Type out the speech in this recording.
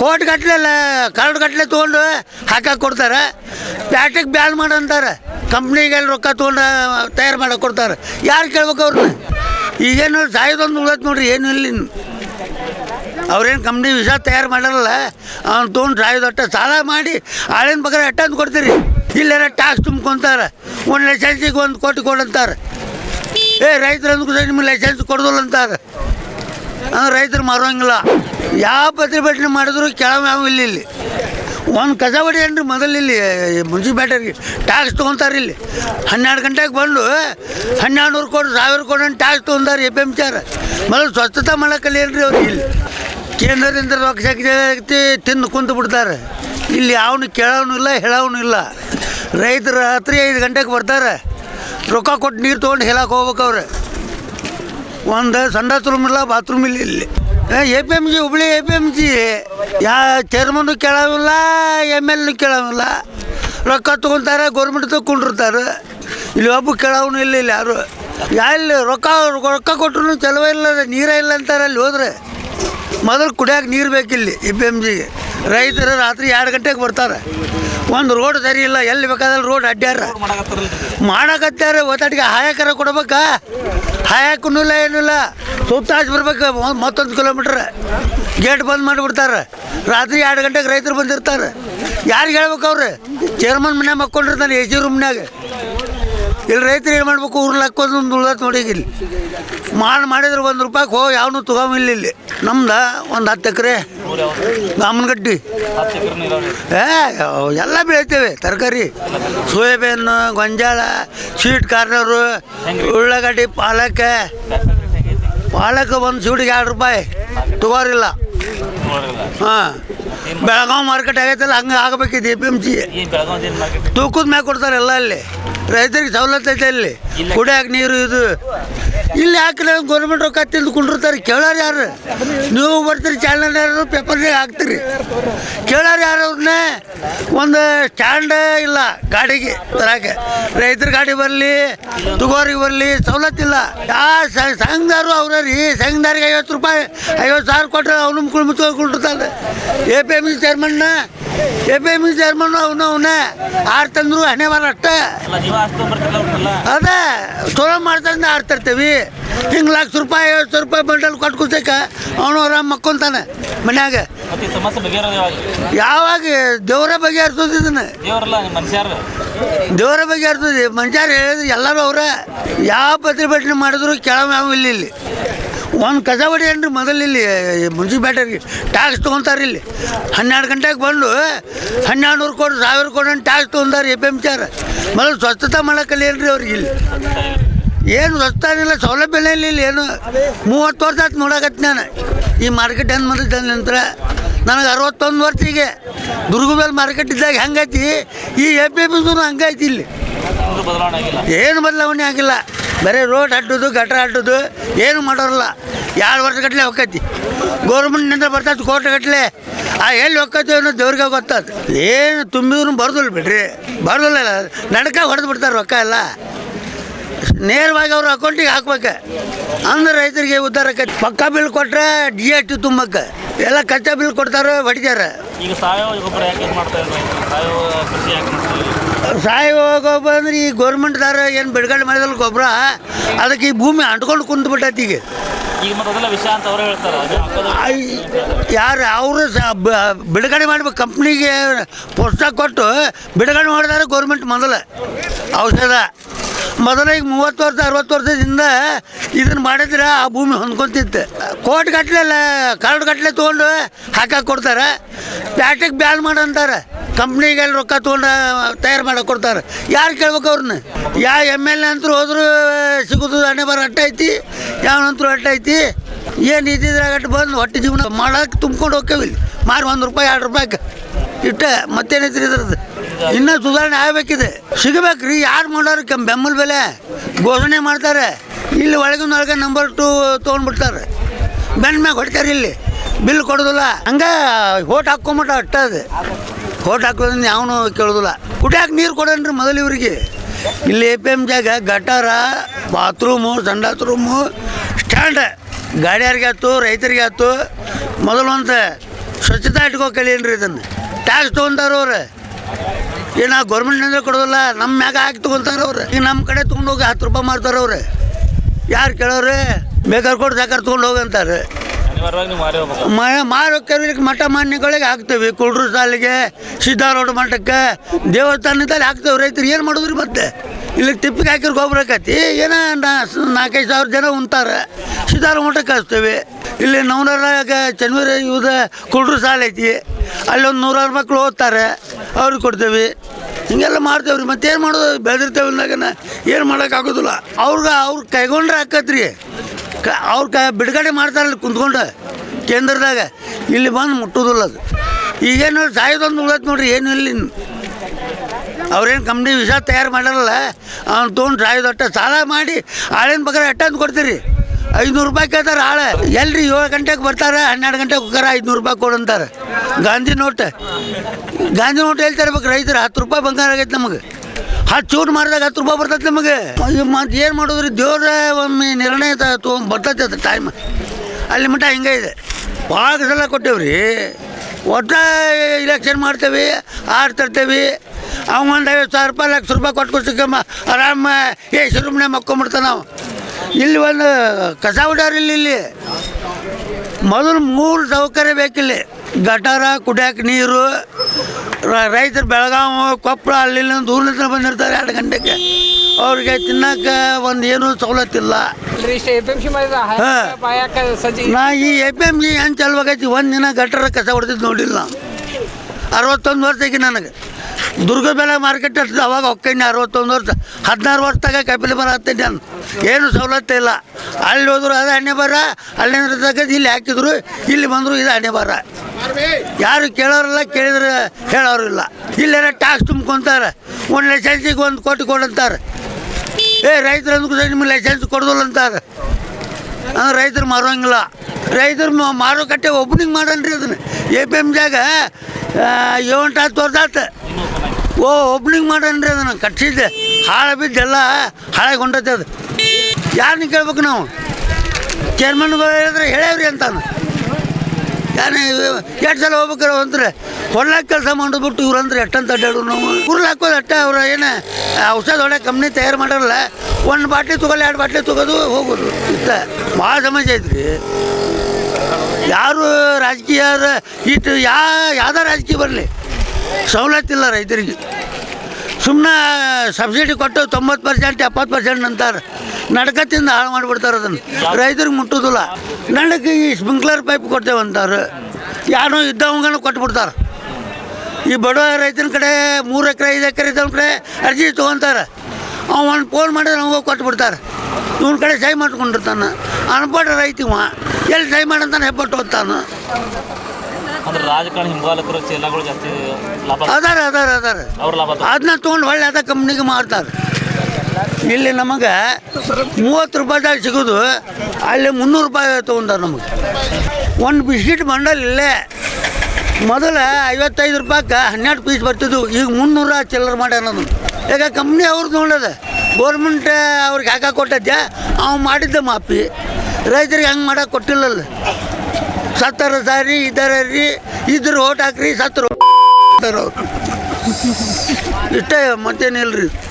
Coat ಗಟ್ಲೆ curd ಗಟ್ಲೆ ತೊಗೊಂಡು ಹಾಕಕ್ಕೆ ಕೊಡ್ತಾರೆ. ಪ್ಯಾಟಿಗೆ ಬ್ಯಾನ್ ಮಾಡಂತಾರೆ ಕಂಪ್ನಿಗೆಲ್ಲ ರೊಕ್ಕ ತೊಗೊಂಡು ತಯಾರು ಮಾಡಕ್ಕೆ ಕೊಡ್ತಾರೆ. ಯಾರು ಕೇಳ್ಬೇಕು ಅವ್ರನ್ನ ಈಗೇನು ಸಾಯೋದೊಂದು ಉಳತ್ ನೋಡ್ರಿ, ಏನು ಇಲ್ಲಿ. ಅವ್ರೇನು ಕಂಪ್ನಿ ವಿಷ ತಯಾರು ಮಾಡಲ್ಲ, ಅವ್ನು ತೊಗೊಂಡು ಸಾಯೋದಟ್ಟ ಸಾಲ ಮಾಡಿ ಆಳಿನ ಬಗ್ಗೆ ಅಟ್ಟ ಅಂತ ಕೊಡ್ತೀರಿ. ಇಲ್ಲೆಲ್ಲ ಟ್ಯಾಕ್ಸ್ ತುಂಬ್ಕೊಂತಾರೆ ಒಂದು ಲೈಸೆನ್ಸಿಗೆ ಒಂದು ಕೋಟಿ ಕೊಡಂತಾರೆ ಏ, ರೈತರು ಅಂದ್ಕೊಂಡು ನಿಮ್ಗೆ ಲೈಸೆನ್ಸ್ ಕೊಡೋದಿಲ್ಲ ಅಂತಾರೆ. ರೈತರು ಮಾರೋಂಗಿಲ್ಲ ಯಾವ ಪ್ರತಿಭಟನೆ ಮಾಡಿದ್ರು ಕೆಳಗೆ ಯಾವ ಇಲ್ಲಿ ಇಲ್ಲಿ. ಒಂದು ಕಸ ಬಡಿ ಏನ್ರಿ ಮೊದಲು ಇಲ್ಲಿ ಮುನ್ಸಿಪಾಲ್ಟಿಗೆ ಟ್ಯಾಕ್ಸ್ ತೊಗೊತಾರೆ ಇಲ್ಲಿ. ಹನ್ನೆರಡು ಗಂಟೆಗೆ ಬಂದು ಹನ್ನೆರಡು ನೂರು ಕೊಡು ಸಾವಿರ ಕೊಡು ಟ್ಯಾಕ್ಸ್ ತೊಗೊಂತಾರೆ ಎ ಪಿ ಎಂ ಚಾರ. ಮೊದಲು ಸ್ವಚ್ಛತೆ ಮಾಡಕ್ಕಲ್ಲ ಏನ್ರಿ ಅವ್ರಿಗೆ ಇಲ್ಲಿ? ಕೇಂದ್ರದಿಂದ ರೊಕ್ಕ ಶಕ್ತಿ ತಿಂದು ಕುಂತು ಬಿಡ್ತಾರೆ. ಇಲ್ಲಿ ಯಾವನು ಕೇಳೋನು ಇಲ್ಲ ಹೇಳೋನು ಇಲ್ಲ. ರೈತರು ರಾತ್ರಿ ಐದು ಗಂಟೆಗೆ ಬರ್ತಾರೆ. ರೊಕ್ಕ ಕೊಟ್ಟು ನೀರು ತೊಗೊಂಡು ಹೇಳಕ್ಕೆ ಹೋಗ್ಬೇಕವ್ರೆ ಅವ್ರು. ಒಂದು ಸಂಡಾಸ್ ರೂಮ್ ಇಲ್ಲ, ಬಾತ್ರೂಮ್ ಇಲ್ಲ, ಇಲ್ಲಿ. A P M G Hubli A P M G ಯಾ ಚೇರ್ಮನ್ನು ಕೇಳೋವಿಲ್ಲ ಎಂ ಎಲ್ನು ಕೇಳೋವಿಲ್ಲ ರೊಕ್ಕ ತೊಗೊತಾರೆ ಗೌರ್ಮೆಂಟ್ ತೊಗೊಂಡಿರ್ತಾರೆ ಇಲ್ಲಿ ಒಬ್ಬ ಕೇಳೋನು ಇಲ್ಲ, ಇಲ್ಲಿ ಯಾರು. ಯಾ, ಇಲ್ಲಿ ರೊಕ್ಕ ರೊಕ್ಕ ಕೊಟ್ಟರು ಚಲೋ ಇಲ್ಲ, ನೀರೇ ಇಲ್ಲ ಅಂತಾರೆ ಅಲ್ಲಿ ಹೋದ್ರೆ. ಮೊದಲು ಕುಡಿಯೋಕೆ ನೀರು ಬೇಕಿಲ್ಲಿ ಎ ಪಿ ಎಂ ಜಿಗೆ ರೈತರು ರಾತ್ರಿ ಎರಡು ಗಂಟೆಗೆ ಬರ್ತಾರೆ. ಒಂದು ರೋಡ್ ಸರಿ ಇಲ್ಲ, ಎಲ್ಲಿ ಬೇಕಾದ್ರೆ ರೋಡ್ ಅಡ್ಡ್ಯಾರ. ಮಾಡಕತ್ತಾರೆ ಒತ್ತಾಟಿಗೆ ಹಾಯಕರ ಕೊಡ್ಬೇಕಾ? ಹಾಯಕ್ಕೂ ಇಲ್ಲ ಏನಿಲ್ಲ ಹಚ್ಚಿ ಬರ್ಬೇಕು. ಮತ್ತೊಂದು ಕಿಲೋಮೀಟ್ರ್ ಗೇಟ್ ಬಂದ್ ಮಾಡಿಬಿಡ್ತಾರೆ. ರಾತ್ರಿ ಎರಡು ಗಂಟೆಗೆ ರೈತರು ಬಂದಿರ್ತಾರೆ. ಯಾರಿಗೆ ಹೇಳ್ಬೇಕು ಅವ್ರು? ಚೇರ್ಮನ್ ಮನ್ಯಾಗ ಮಕ್ಕೊಂಡಿರ್ತಾನೆ ಎ ಸಿ ರೂಮ್ನ್ಯಾಗ ಇಲ್ಲಿ ರೈತರು ಏನು ಮಾಡ್ಬೇಕು? ಊರ್ಲ ಹಾಕೋದು ಒಂದು ಉಳ್ದತ್ ನೋಡಿ ಇಲ್ಲಿ. ಮಾಡಿ ಮಾಡಿದ್ರೆ ಒಂದು ರೂಪಾಯಿಗೆ ಹೋಗಿ ಯಾವನು ತಗೊಂಬಿಲ್ಲ ಇಲ್ಲಿ. ನಮ್ದು ಒಂದು ಹತ್ತು ಎಕರೆ ಗಾಮನಗಡ್ಡಿ. ಏ ಎಲ್ಲ ಬೆಳಿತೇವೆ ತರಕಾರಿ. ಸೋಯಾಬೀನ್ ಗೊಂಜಾಳ ಸ್ವೀಟ್ ಕಾರ್ನರು ಉಳ್ಳಾಗಡ್ಡಿ ಪಾಲಕ ಪಾಲಕ್ ಒಂದು ಸೂಡಿಗೆ ಎರಡು ರೂಪಾಯಿ. ತಗೋರಿಲ್ಲ. ಹಾಂ. ಬೆಳಗಾವಿ ಮಾರ್ಕೆಟ್ ಆಗೈತಲ್ಲ ಹಂಗೆ ಆಗಬೇಕಿದೆ ಎ ಪಿ ಎಂ ಸಿ. ತೂಕದ ಮ್ಯಾಗ ಕೊಡ್ತಾರೆ ಎಲ್ಲ ಅಲ್ಲಿ. ರೈತರಿಗೆ ಸವಲತ್ತು ಐತೆ ಇಲ್ಲಿ. ಕುಡಿಯಾಕ ನೀರು ಇದು. ಇಲ್ಲಿ ಹಾಕಿದ್ರೆ ಗೌರ್ಮೆಂಟ್ ರೊಕ್ಕ ತಿಂದು ಕುಂಡಿರ್ತಾರೆ ಕೇಳೋರು ಯಾರು? ನೀವು ಬರ್ತೀರಿ ಚಾನಲ್ ಯಾರು? ಪೇಪರ್ನಾಗ ಹಾಕ್ತೀರಿ. ಕೇಳೋರು ಯಾರು ಅವ್ರನ್ನ ಒಂದು ಸ್ಟ್ಯಾಂಡ್ ಇಲ್ಲ ಗಾಡಿಗೆ ತರಕ್ಕೆ. ರೈತರ ಗಾಡಿ ಬರಲಿ ತುಗೋರಿಗೆ ಬರಲಿ ಸವಲತ್ತಿಲ್ಲ ಯಾ ಸಂಘದಾರು ಅವ್ರ ರೀ. ಸಂಘದಾರಿಗೆ ಐವತ್ತು ರೂಪಾಯಿ ಐವತ್ತು ಸಾವಿರ ಕೊಟ್ಟರೆ ಅವನು ಮುಕ್ಕಳು ಮುಚ್ಕೊಂಡು ಕುಂಡಿರ್ತಾನೆ ಎ ಪಿ ಎಂ ಸಿ ಚೇರ್ಮನ್ನ ಎ ಪಿ ಎಂ ಚೇರ್ಮನ್ ಅವನು ಅವನೇ. ಆರು ತಂದ್ರು ಹಣೆ ಬರ ಅಷ್ಟೇ. ಅದೇ ಚಲೋ ಮಾಡ್ತಾನೆ ಆಡ್ತಿರ್ತೀವಿ. ಹಿಂಗೆ ಲಕ್ಷ ರೂಪಾಯಿ ಐವತ್ತು ರೂಪಾಯಿ ಬಂಡಲ್ ಕೊಟ್ಟು ಕೂತಕ್ಕ ಅವನು ಆರಾಮ್ ಮಕ್ಕೊಂತಾನೆ ಮನ್ಯಾಗ. ಯಾವಾಗ? ದೇವರ ಬಗೆಹರಿಸೋದು ಇದನ್ನ. ದೇವರಲ್ಲ ಬಗ್ಗೆ ದೇವರ ಬಗೆಹರಿಸೋದು. ಮನುಷ್ಯರು ಹೇಳಿದ್ರು ಎಲ್ಲರೂ ಅವ್ರ. ಯಾವ ಪ್ರತಿಭಟನೆ ಮಾಡಿದ್ರು ಕೆಳಗೆ ಯಾವ ಇಲ್ಲ ಇಲ್ಲಿ. ಒಂದು ಕಸ ರೀ ಮೊದಲು ಇಲ್ಲಿ ಮುನ್ಸಿಪಾಲ್ಟಿಗೆ ಟ್ಯಾಕ್ಸ್ ತೊಗೊತಾರೆ ಇಲ್ಲಿ. ಹನ್ನೆರಡು ಗಂಟೆಗೆ ಬಂದು ಹನ್ನೆರಡು ನೂರು ಕೊಡು ಸಾವಿರ ಕೊಡು ಟ್ಯಾಕ್ಸ್ ತೊಗೊಂತಾರೆ ಎ ಪಿ ಎಂ ಚಾರ. ಮೊದಲು ಸ್ವಚ್ಛತೆ ಮಾಡೋಕ್ಕಲ್ಲೇನು ರೀ ಅವ್ರಿಗೆ ಇಲ್ಲಿ? ಏನು ಸ್ವಚ್ಛನಿಲ್ಲ ಸೌಲಭ್ಯ ಇಲ್ಲ ಇಲ್ಲಿ ಏನು. ಮೂವತ್ತು ವರ್ಷ ಆಯ್ತು ನೋಡಕತ್ತೆ ನಾನು. ಈ ಮಾರ್ಕೆಟ್ ಏನು ಮಾಡಿದ್ದೆ ನಂತರ ನನಗೆ ಅರವತ್ತೊಂದು ವರ್ಷಿಗೆ ದುರ್ಗಬೇಲ್ ಮಾರ್ಕೆಟ್ ಇದ್ದಾಗ ಹೆಂಗೈತಿ ಈ ಎ ಪಿ ಎಂ ಹಂಗೈತಿ ಇಲ್ಲಿ. ಏನು ಬದಲಾವಣೆ ಆಗಿಲ್ಲ. ಬರೀ ರೋಡ್ ಅಡ್ಡೋದು, ಗಟ್ರ ಅಡ್ಡೋದು, ಏನು ಮಾಡೋರಲ್ಲ. ಎರಡು ವರ್ಷಗಟ್ಟಲೆ ಹೊಕ್ಕೈತಿ. ಗೌರ್ಮೆಂಟ್ನಿಂದ ಬರ್ತೈತಿ ಕೋಟಿಗಟ್ಟಲೆ ಆ ಎಲ್ಲಿ ಹೊಕ್ಕೈತಿ ಅನ್ನೋ ದೇವ್ರಿಗೆ ಗೊತ್ತದ ಏನು ತುಂಬಿದ್ರು ಬರ್ದಿಲ್ಲ ಬಿಡ್ರಿ. ಬರ್ದಿಲ್ಲ ನಡಕ ಹೊಡೆದು ಬಿಡ್ತಾರೆ ರೊಕ್ಕ ಎಲ್ಲ. ನೇರವಾಗಿ ಅವ್ರ ಅಕೌಂಟಿಗೆ ಹಾಕ್ಬೇಕು. ಅಂದ್ರೆ ರೈತರಿಗೆ ಉದ್ಧಾರ ಆಕೈತಿ. ಪಕ್ಕ ಬಿಲ್ ಕೊಟ್ಟರೆ ಡಿ ಎಸ್ ಟಿ ತುಂಬಕ್ಕೆ ಎಲ್ಲ ಕಚ್ಚಾ ಬಿಲ್ ಕೊಡ್ತಾರೆ, ಹೊಡಿತಾರೆ. ಈಗ ಸಾವಯವ ಗೊಬ್ಬರ ಯಾಕೆ ಮಾಡ್ತಾ ಸಾವಯವ ಯಾಕೆ ಮಾಡ್ತಾ ಸಾವಯವ ಗೊಬ್ಬರ ಅಂದ್ರೆ ಈ ಗೌರ್ಮೆಂಟ್ದಾರ ಏನು ಬಿಡುಗಡೆ ಮಾಡಿದಲ್ಲ ಗೊಬ್ಬರ ಅದಕ್ಕೆ ಈ ಭೂಮಿ ಅಂಟ್ಕೊಂಡು ಕುಂತು ಬಿಟ್ಟೈತಿ ಈಗ. ಈಗ ಮತ್ತೆ ಅದೆಲ್ಲ ವಿಷಯ ಅಂತ ಅವರೇ ಹೇಳ್ತಾರೆ ಅದು ಹಾಕೋದು ಯಾರು ಅವರು ಬಿಡುಗಡೆ ಮಾಡ್ಬೇಕು ಕಂಪ್ನಿಗೆ ಪುಸ್ತಕ ಕೊಟ್ಟು ಬಿಡುಗಡೆ ಮಾಡಿದಾರೆ ಗೌರ್ಮೆಂಟ್ ಮೊದಲು ಔಷಧ. ಮೊದಲು ಈಗ ಮೂವತ್ತು ವರ್ಷ, ಅರವತ್ತು ವರ್ಷದಿಂದ ಇದನ್ನು ಮಾಡಿದ್ರೆ ಆ ಭೂಮಿ ಹೊಂದ್ಕೊಂತಿತ್ತು. ಕೋಟ್ ಗಟ್ಲೆ ಕಾರ್ಡ್ ಗಟ್ಲೆ ತೊಗೊಂಡು ಹಾಕಕ್ಕೆ ಕೊಡ್ತಾರೆ. ಪ್ಯಾಟಿಗೆ ಬ್ಯಾಲ್ ಮಾಡಂತಾರೆ ಕಂಪ್ನಿಗೆಲ್ಲ ರೊಕ್ಕ ತೊಗೊಂಡು ತಯಾರು ಮಾಡಕ್ಕೆ ಕೊಡ್ತಾರೆ. ಯಾರು ಕೇಳ್ಬೇಕು ಅವ್ರನ್ನ ಯಾವ ಎಂ ಎಲ್ ಎ ಅಂತೂ ಹೋದ್ರು, ಸಿಗೋದು ಹಣೆ ಬರ ಅಟ್ಟ ಐತಿ ಯಾವನಂತರೂ ಅಟ್ಟ ಐತಿ. ಏನು ಇದ್ದಿದ್ರಾಗ ಬಂದು ಹೊಟ್ಟೆ ಜೀವನ ಮಾಡಕ್ಕೆ ತುಂಬ್ಕೊಂಡು ಹೋಗ್ತೇವೆ ಮಾರು ಒಂದು ರೂಪಾಯಿ, ಎರಡು ರೂಪಾಯಿಗೆ ಇಟ್ಟೆ ಮತ್ತೇನೈತ್ರಿ ಇದ್ರದ್ದು? ಇನ್ನೂ ಸುಧಾರಣೆ ಆಗಬೇಕಿದೆ. ಸಿಗಬೇಕ್ರಿ, ಯಾರು ಮಾಡೋರು ಬೆಂಬಲ ಬೆಲೆ ಘೋಷಣೆ ಮಾಡ್ತಾರೆ. ಇಲ್ಲಿ ಒಳಗಿನ ಒಳಗೆ ನಂಬರ್ ಟು ತೊಗೊಂಡ್ಬಿಡ್ತಾರೆ. ಬೆನ್ನ ಮ್ಯಾಗ ಹೊಡಿತಾರೆ ಇಲ್ಲಿ. ಬಿಲ್ ಕೊಡೋದಿಲ್ಲ. ಹಂಗೆ ಹೋಟ್ ಹಾಕ್ಕೊಂಬಿಟ್ಟ ಅಟ್ಟ ಅದು. ಹೋಟ್ ಹಾಕೋದ್ರಿಂದ ಯಾವನು ಕೇಳೋದಿಲ್ಲ. ಕುಟ್ಯಾಕೆ ನೀರು ಕೊಡೋಣ್ರಿ ಮೊದಲು ಇವರಿಗೆ. ಇಲ್ಲಿ ಎ ಪಿ ಎಂ ಜಾಗ, ಗಟಾರ ಬಾತ್ರೂಮು ಸಂಡಾಸ್ ರೂಮು ಸ್ಟ್ಯಾಂಡ್ ಗಾಡಿಯವ್ರಿಗೆ ಆಯ್ತು, ರೈತರಿಗೆ ಆಯ್ತು. ಮೊದಲು ಅಂತ ಸ್ವಚ್ಛತಾ ಇಟ್ಕೋ ಕಲಿಯನ್ರಿ ಇದನ್ನು. ಟ್ಯಾಕ್ಸ್ ತೊಗೊಂತಾರ ಅವ್ರು ಏನು ಗೌರ್ಮೆಂಟ್ನಿಂದ ಕೊಡೋದಿಲ್ಲ ನಮ್ಮ ಮ್ಯಾಗ ಹಾಕಿ ತೊಗೊಳ್ತಾರೆ ಅವ್ರು. ಈಗ ನಮ್ಮ ಕಡೆ ತೊಗೊಂಡೋಗಿ ಹತ್ತು ರೂಪಾಯಿ ಮಾರ್ತಾರೆ ಅವ್ರು. ಯಾರು ಕೇಳೋರೆ? ಬೇಕಾದ್ರೆ ಕೊಟ್ಟು ಬೇಕಾದ್ರೆ ತೊಗೊಂಡು ಹೋಗಂತಾರೆ ಮಾರೋಕ್ಕೆ ನೀವು ಮಠ ಮಾನ್ಯಗಳಿಗೆ ಹಾಕ್ತೇವೆ. ಕುಡ್ರು ಸಾಲಿಗೆ ಸಿದ್ಧಾರೋಡ್ ಮಠಕ್ಕೆ ದೇವಸ್ಥಾನದಲ್ಲಿ ಹಾಕ್ತೇವೆ. ರೈತರು ಏನು ಮಾಡಿದ್ರಿ ಮತ್ತೆ? ಇಲ್ಲಿ ತಿಪ್ಪಿಗೆ ಹಾಕಿರೋ ಗೊಬ್ಬರ ಆಕತಿ ಏನೋ ನಾ- ನಾಲ್ಕೈದು ಸಾವಿರ ಜನ ಉಂತಾರೆ ಸಿದ್ಧಾರ ಮಠಕ್ಕೆ ಕಳಿಸ್ತೇವೆ. ಇಲ್ಲಿ ನವನರಾಗ ಚನ್ವೀರ ಇವ್ದ ಕುಳ್ರು ಸಾಲ ಐತಿ. ಅಲ್ಲೊಂದು ನೂರಾರು ಮಕ್ಕಳು ಓದ್ತಾರೆ. ಅವ್ರಿಗೆ ಕೊಡ್ತೇವೆ. ಹಿಂಗೆಲ್ಲ ಮಾಡ್ತೇವ್ರಿ ಮತ್ತೇನು ಮಾಡೋದು? ಬೆಳೆದಿರ್ತೇವೆ ಅಂದಾಗನ ಏನು ಮಾಡೋಕ್ಕಾಗೋದಿಲ್ಲ ಅವ್ರಿಗೆ ಅವ್ರು ಕೈಗೊಂಡ್ರೆ ಆಕತ್ರಿ. ಕ ಅವ್ರ ಕ ಬಿಡುಗಡೆ ಮಾಡ್ತಾರಲ್ಲ ಕುಂತ್ಕೊಂಡು ಕೇಂದ್ರದಾಗ. ಇಲ್ಲಿ ಬಂದು ಮುಟ್ಟೋದಿಲ್ಲ ಅದು. ಈಗೇನು ಸಾಯೋದೊಂದು ಉಳತ್ ನೋಡ್ರಿ. ಏನು ಇಲ್ಲಿ ಅವ್ರೇನು ಕಂಪ್ನಿ ವಿಷ ತಯಾರು ಮಾಡಲ್ಲ? ಅವ್ನು ತೊಗೊಂಡು ಸಾಯೋದಟ್ಟ ಸಾಲ ಮಾಡಿ ಆಳಿನ ಬಗ್ಗೆ ಅಟ್ಟ ಕೊಡ್ತೀರಿ. ಐನೂರು ರೂಪಾಯಿ ಕೇಳ್ತಾರೆ ಆಳೆ ಎಲ್ರಿ ಏಳು ಗಂಟೆಗೆ ಬರ್ತಾರೆ, ಹನ್ನೆರಡು ಗಂಟೆಗೆ ಹೋಗಾರ ಐದುನೂರು ರೂಪಾಯಿ ಕೊಡಂತಾರೆ ಗಾಂಧಿ ನೋಟ್. ಗಾಂಧಿ ನೋಟ್ ಹೇಳ್ತಾರೆ ಬೇಕು ರೈತರು, ಹತ್ತು ರೂಪಾಯಿ ಬಂಗಾರ ಆಗೈತೆ ನಮಗೆ. ಹತ್ತು ಚೂಟ್ ಮಾಡಿದಾಗ ಹತ್ತು ರೂಪಾಯಿ ಬರ್ತೈತೆ ನಮಗೆ. ಮತ್ತು ಏನು ಮಾಡೋದ್ರಿ? ದೇವ್ರ ಒಮ್ಮೆ ನಿರ್ಣಯ ತೊಗೊಂಡು ಬರ್ತೈತೆ ಅದು ಟೈಮ್ ಅಲ್ಲಿ ಮಟ್ಟ ಹಿಂಗೆ ಇದೆ. ಭಾಳ ಸಲ ಕೊಟ್ಟೇವ್ರಿ. ಒಟ್ಟು ಇಲೆಕ್ಷನ್ ಮಾಡ್ತೇವೆ ಆಡ್ ತರ್ತೇವೆ. ಒಂದು ಐವತ್ತು ಸಾವಿರ ರೂಪಾಯಿ, ಲಕ್ಷ ರೂಪಾಯಿ ಕೊಟ್ಟು ಸಿಕ್ಕಮ್ಮ ಆರಾಮ ಏ ಸುಮ್ಮನೆ ಮಕ್ಕೊಂಬಿಡ್ತಾನೆ ನಾವು ಇಲ್ಲಿ ಒಂದು ಕಸ ಇಲ್ಲಿ ಇಲ್ಲಿ. ಮೊದಲು ಮೂರು ಸೌಕರ್ಯ ಬೇಕಿಲ್ಲಿ. ಗಟಾರ ಕುಡಿಯಕ್ಕೆ ನೀರು ರೈತರು ಬೆಳಗಾವಿ ಕೊಪ್ಪಳ ಅಲ್ಲಿ ದೂರದಿಂದ ಬಂದಿರ್ತಾರೆ ಎರಡು ಗಂಟೆಗೆ. ಅವ್ರಿಗೆ ತಿನ್ನಕ್ಕೆ ಒಂದು ಏನು ಸವಲತ್ತಿಲ್ಲ ನಾ ಈ ಎ ಪಿ ಎಂ ಜಿ ಹೆಂಗೆ ಚಲ್ವಾಗೈತಿ ಒಂದು ದಿನ ಗಟ್ಟರ ಕಸ ಹೊಡೆದಿದ್ದು ನೋಡಿಲ್ಲ ಅರವತ್ತೊಂದು ವರ್ಷ ವರ್ಷಕ್ಕೆ ನನಗೆ. ದುರ್ಗ ಬೆಲೆ ಮಾರ್ಕೆಟ್ ಇರ್ತದೆ ಅವಾಗ ಹೊಕ್ಕೈನಿ ಅರವತ್ತೊಂದು ವರ್ಷ ಹದಿನಾರು ವರ್ಷದಾಗ ಕಪಿಲ ಬರ ಹತ್ತೈತಿ ನಾನು. ಏನು ಸವಲತ್ತು ಇಲ್ಲ. ಅಲ್ಲಿ ಹೋದ್ರು ಅದು ಹಣ್ಣೆ ಬರ ಅಲ್ಲಿಂದ ಇಲ್ಲಿ ಹಾಕಿದ್ರು ಇಲ್ಲಿ ಬಂದರು ಇದು ಹಣ್ಣೆ ಬರ ಯಾರು ಕೇಳೋರಿಲ್ಲ, ಕೇಳಿದ್ರೆ ಹೇಳೋರು ಇಲ್ಲ. ಇಲ್ಲೇನ ಟ್ಯಾಕ್ಸ್ ತುಂಬ್ಕೊಂತಾರೆ. ಒಂದು ಲೈಸೆನ್ಸಿಗೆ ಒಂದು ಕೋಟಿ ಕೊಡಂತಾರೆ. ಏ ರೈತರು ಅಂದ್ಕೂ ನಿಮ್ಗೆ ಲೈಸೆನ್ಸ್ ಕೊಡೋದಿಲ್ಲ ಅಂತಾರೆ. ಅಂದ್ರೆ ರೈತರು ಮಾರೋಂಗಿಲ್ಲ. ರೈತರು ಮಾರುಕಟ್ಟೆ ಓಪನಿಂಗ್ ಮಾಡಲ್ರಿ ಅದನ್ನು. ಎ ಪಿ ಎಂ ಜಾಗ ಏಳು ವರ್ಷ ಆತು. ಓ ಓಪನಿಂಗ್ ಮಾಡನ್ರಿ ಅದನ್ನು. ಕಟ್ಸಿದ್ದೆ ಹಾಳು ಬಿದ್ದೆಲ್ಲ ಹಾಳಾಗೊಂಡೈತೆ ಅದು. ಯಾರನ್ನ ಕೇಳ್ಬೇಕು ನಾವು? ಚೇರ್ಮನ್ಗಳು ಹೇಳಿದ್ರೆ ಹೇಳ್ಯಾವ್ರಿ ಅಂತಾನೆ. ಯಾರು ಎಷ್ಟು ಸಲ ಹೋಗ್ಬೇಕಾರೆ ಅಂದ್ರೆ ಹೊಲಕ್ಕೆ ಕೆಲಸ ಮಾಡಿಬಿಟ್ಟು ಇವ್ರು ಅಂದ್ರೆ ಎಷ್ಟಂತ ಅಡ್ಡಾಡು ನಾವು. ಉರ್ಲು ಹಾಕೋದು ಅಟ್ಟ ಅವ್ರ ಏನು ಔಷಧ ಹೊಡೆ ಕಂಪ್ನಿ ತಯಾರು ಮಾಡಲ್ಲ, ಒಂದು ಬಾಟ್ಲಿ ತೊಗೊಲ್ಲ ಎರಡು ಬಾಟ್ಲಿ ತೊಗೋದು ಹೋಗೋದು. ಇಷ್ಟ ಭಾಳ ಸಮಸ್ಯೆ ಐತ್ರಿ. ಯಾರು ರಾಜಕೀಯ ಇಟ್ಟು ಯಾ, ಯಾವುದೇ ರಾಜಕೀಯ ಬರಲಿ? ಸವಲತ್ತಿಲ್ಲ ರೈತರಿಗೆ. ಸುಮ್ಮನೆ ಸಬ್ಸಿಡಿ ಕೊಟ್ಟು ತೊಂಬತ್ತು ಪರ್ಸೆಂಟ್ ಎಪ್ಪತ್ತು ಪರ್ಸೆಂಟ್ ಅಂತಾರೆ. ನಡ್ಕತ್ತಿಂದ ಹಾಳು ಮಾಡಿಬಿಡ್ತಾರೆ ಅದನ್ನು. ರೈತರಿಗೆ ಮುಟ್ಟೋದಿಲ್ಲ. ನಡಕ್ಕೆ ಈ ಸ್ಪ್ರಿಂಕ್ಲರ್ ಪೈಪ್ ಕೊಡ್ತೇವೆ ಅಂತಾರೆ. ಯಾರೋ ಇದ್ದವಂಗನ ಕೊಟ್ಬಿಡ್ತಾರೆ. ಈ ಬಡವ ರೈತನ ಕಡೆ ಮೂರು ಎಕರೆ ಐದು ಎಕರೆ ಇದ್ದವನ ಕಡೆ ಅರ್ಜಿ ತೊಗೊಂತಾರೆ. ಅವ ಒಂದು ಫೋನ್ ಮಾಡಿದ್ರೆ ಅವಾಗ ಕೊಟ್ಬಿಡ್ತಾರೆ. ಇವನ ಕಡೆ ಸೈ ಮಾಡ್ಕೊಂಡಿರ್ತಾನೆ. ಅನ್ಪಡ ರೈತಿವ ಎಲ್ಲಿ ಸೈ ಮಾಡಂತಾನೆ ಹೆಬ್ಬಟ್ಟು ಹೋಗ್ತಾನೆ ಅಂದ್ರೆ ಅದಾರ ಅದಾರ. ಅದನ್ನ ತೊಗೊಂಡು ಒಳ್ಳೆ ಅದ ಕಂಪ್ನಿಗೆ ಮಾರ್ತಾರೆ. ಇಲ್ಲಿ ನಮಗೆ ಮೂವತ್ತು ರೂಪಾಯಿದಾಗ ಸಿಗೋದು, ಅಲ್ಲಿ ಮುನ್ನೂರು ರೂಪಾಯಿ ತೊಗೊಂತಾರೆ ನಮಗೆ. ಒಂದು ಬಿಸ್ಕಿಟ್ ಬಂಡಲ್ ಇಲ್ಲೇ, ಮೊದಲು ಐವತ್ತೈದು ರೂಪಾಯ್ಗೆ ಹನ್ನೆರಡು ಪೀಸ್ ಬರ್ತಿದ್ವು, ಈಗ ಮುನ್ನೂರ ಚಿಲ್ಲರ್ ಮಾಡಿ ಅನ್ನೋದು ಈಗ ಕಂಪ್ನಿ ಅವ್ರದ್ದು ನೋಡೋದು ಗೋರ್ಮೆಂಟ್ ಅವ್ರಿಗೆ ಹಾಕ ಕೊಟ್ಟದ್ದೆ ಅವ್ನು ಮಾಡಿದ್ದ ಮಾಪಿ. ರೈತರಿಗೆ ಹಂಗೆ ಮಾಡೋಕೆ ಕೊಟ್ಟಿಲ್ಲಲ್ಲ. ಸತ್ತರ ಸಾರಿ ಇದ್ದಾರೆ ರೀ, ಇದ್ರ ಓಟ್ ಹಾಕ್ರಿ, ಸತ್ತರು ಇಷ್ಟೇ ಮತ್ತೇನಿಲ್ಲ ರೀ